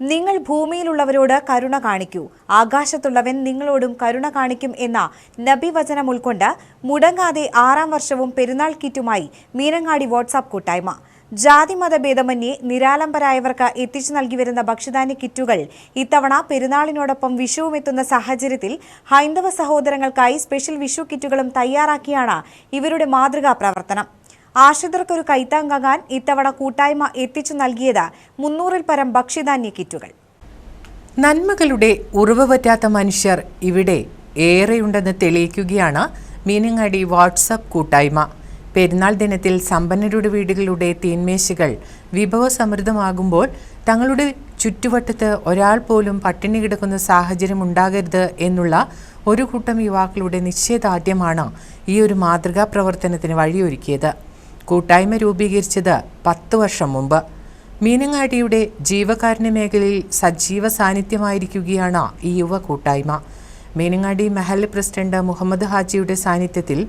നിങ്ങൾ ഭൂമിയിലുള്ളവരോട് കരുണ കാണിക്കൂ. ആകാശത്തുള്ളവൻ നിങ്ങളോടും കരുണ കാണിക്കും എന്ന നബി വചനം ഉൾക്കൊണ്ട് മുടങ്ങാതെ ആറാം വർഷവും പെരുന്നാൾ കിറ്റുമായി മീനങ്ങാടി വാട്സാപ്പ് കൂട്ടായ്മ. ജാതിമത ഭേദമന്യേ നിരാലംബരായവർക്ക് എത്തിച്ചു നൽകി വരുന്ന ഭക്ഷ്യധാന്യ കിറ്റുകൾ ഇത്തവണ പെരുന്നാളിനോടൊപ്പം വിഷുവും എത്തുന്ന സാഹചര്യത്തിൽ ഹൈന്ദവ സഹോദരങ്ങൾക്കായി സ്പെഷ്യൽ വിഷു കിറ്റുകളും തയ്യാറാക്കിയാണ് ഇവരുടെ മാതൃകാ പ്രവർത്തനം. ആശ്രിതർക്കൊരു കൈത്താങ്ങാകാൻ ഇത്തവണ കൂട്ടായ്മ എത്തിച്ചു നൽകിയത് മുന്നൂറിൽ പരം ഭക്ഷ്യധാന്യ കിറ്റുകൾ. നന്മകളുടെ ഉറവ് പറ്റാത്ത മനുഷ്യർ ഇവിടെ ഏറെയുണ്ടെന്ന് തെളിയിക്കുകയാണ് മീനങ്ങാടി വാട്സപ്പ് കൂട്ടായ്മ. പെരുന്നാൾ ദിനത്തിൽ സമ്പന്നരുടെ വീടുകളുടെ തീന്മേശകൾ വിഭവസമൃദ്ധമാകുമ്പോൾ തങ്ങളുടെ ചുറ്റുവട്ടത്ത് ഒരാൾ പോലും പട്ടിണി കിടക്കുന്ന സാഹചര്യം ഉണ്ടാകരുത് എന്നുള്ള ഒരു കൂട്ടം യുവാക്കളുടെ നിശ്ചയദാർഢ്യമാണ് ഈ ഒരു മാതൃകാ പ്രവർത്തനത്തിന് വഴിയൊരുക്കിയത്. കൂട്ടായ്മ രൂപീകരിച്ചത് പത്ത് വർഷം മുമ്പ്. മീനങ്ങാടിയുടെ ജീവകാരുണ്യ മേഖലയിൽ സജീവ സാന്നിധ്യമായിരിക്കുകയാണ് ഈ യുവ കൂട്ടായ്മ. മീനങ്ങാടി മെഹൽ പ്രസിഡന്റ് മുഹമ്മദ് ഹാജിയുടെ സാന്നിധ്യത്തിൽ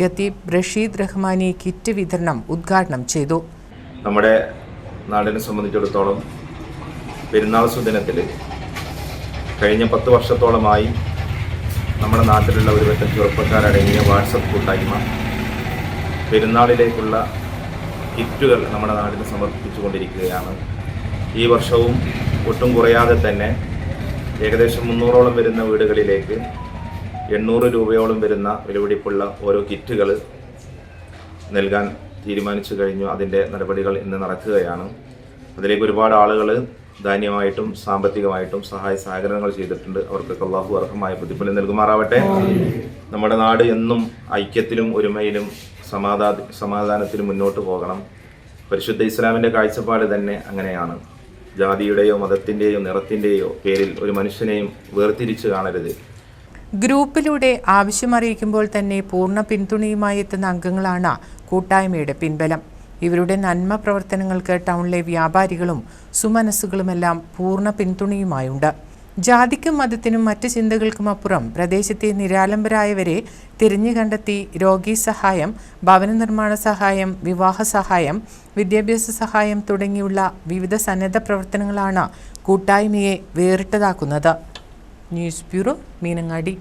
ഖത്തീബ് റഷീദ് റഹ്മാനി കിറ്റ് വിതരണം ഉദ്ഘാടനം ചെയ്തു. നമ്മുടെ നാടിനെ സംബന്ധിച്ചിടത്തോളം പെരുന്നാൾ സുദിനത്തിൽ കഴിഞ്ഞ പത്ത് വർഷത്തോളമായി നമ്മുടെ നാട്ടിലുള്ള ഒരു പറ്റം ചെറുപ്പക്കാരടങ്ങിയ വാട്സപ്പ് കൂട്ടായ്മ. പെരുന്നാളിലേക്കുള്ള കിറ്റുകൾ നമ്മുടെ നാടിന് സമർപ്പിച്ചു കൊണ്ടിരിക്കുകയാണ് ഈ വർഷവും ഒട്ടും കുറയാതെ തന്നെ ഏകദേശം മുന്നൂറോളം വരുന്ന വീടുകളിലേക്ക് എണ്ണൂറ് രൂപയോളം വരുന്ന വിലപിടിപ്പുള്ള ഓരോ കിറ്റുകൾ നൽകാൻ തീരുമാനിച്ചു കഴിഞ്ഞു. അതിന്റെ നടപടികൾ ഇന്ന് നടക്കുകയാണ്. അതിലേക്ക് ഒരുപാട് ആളുകൾ ധാന്യമായിട്ടും സാമ്പത്തികമായിട്ടും സഹായ സഹകരണങ്ങൾ ചെയ്തിട്ടുണ്ട്. അവർക്ക് അള്ളാഹു അർഹമായ പ്രതിഫലം നൽകുമാറാവട്ടെ. നമ്മുടെ നാട് എന്നും ഐക്യത്തിലും ഒരുമയിലും സമാധാ സമാധാനത്തിൽ മുന്നോട്ട് പോകണം. പരിശുദ്ധ ഇസ്ലാമിന്റെ കാഴ്ചപ്പാട് തന്നെ അങ്ങനെയാണ്. ജാതിയുടെയോ മതത്തിന്റെയോ നിറത്തിന്റെയോ പേരിൽ ഒരു മനുഷ്യനെയും വേർതിരിച്ച് കാണരുത്. ഗ്രൂപ്പിലൂടെ ആവശ്യമറിയിക്കുമ്പോൾ തന്നെ പൂർണ പിന്തുണയുമായി എത്തുന്ന അംഗങ്ങളാണ് കൂട്ടായ്മയുടെ പിൻബലം. ഇവരുടെ നന്മ പ്രവർത്തനങ്ങൾക്ക് ടൗണിലെ വ്യാപാരികളും സുമനസ്സുകളുമെല്ലാം പൂർണ പിന്തുണയുമായുണ്ട്. ജാതിക്കും മതത്തിനും മറ്റ് ചിന്തകൾക്കും അപ്പുറം പ്രദേശത്തെ നിരാലംബരായവരെ തിരിഞ്ഞു കണ്ടെത്തി രോഗി സഹായം ഭവന നിർമ്മാണ സഹായം വിവാഹ സഹായം വിദ്യാഭ്യാസ സഹായം തുടങ്ങിയുള്ള വിവിധ സന്നദ്ധ പ്രവർത്തനങ്ങളാണ് കൂട്ടായ്മയെ വേറിട്ടതാക്കുന്നത്. News bureau Meenangadi.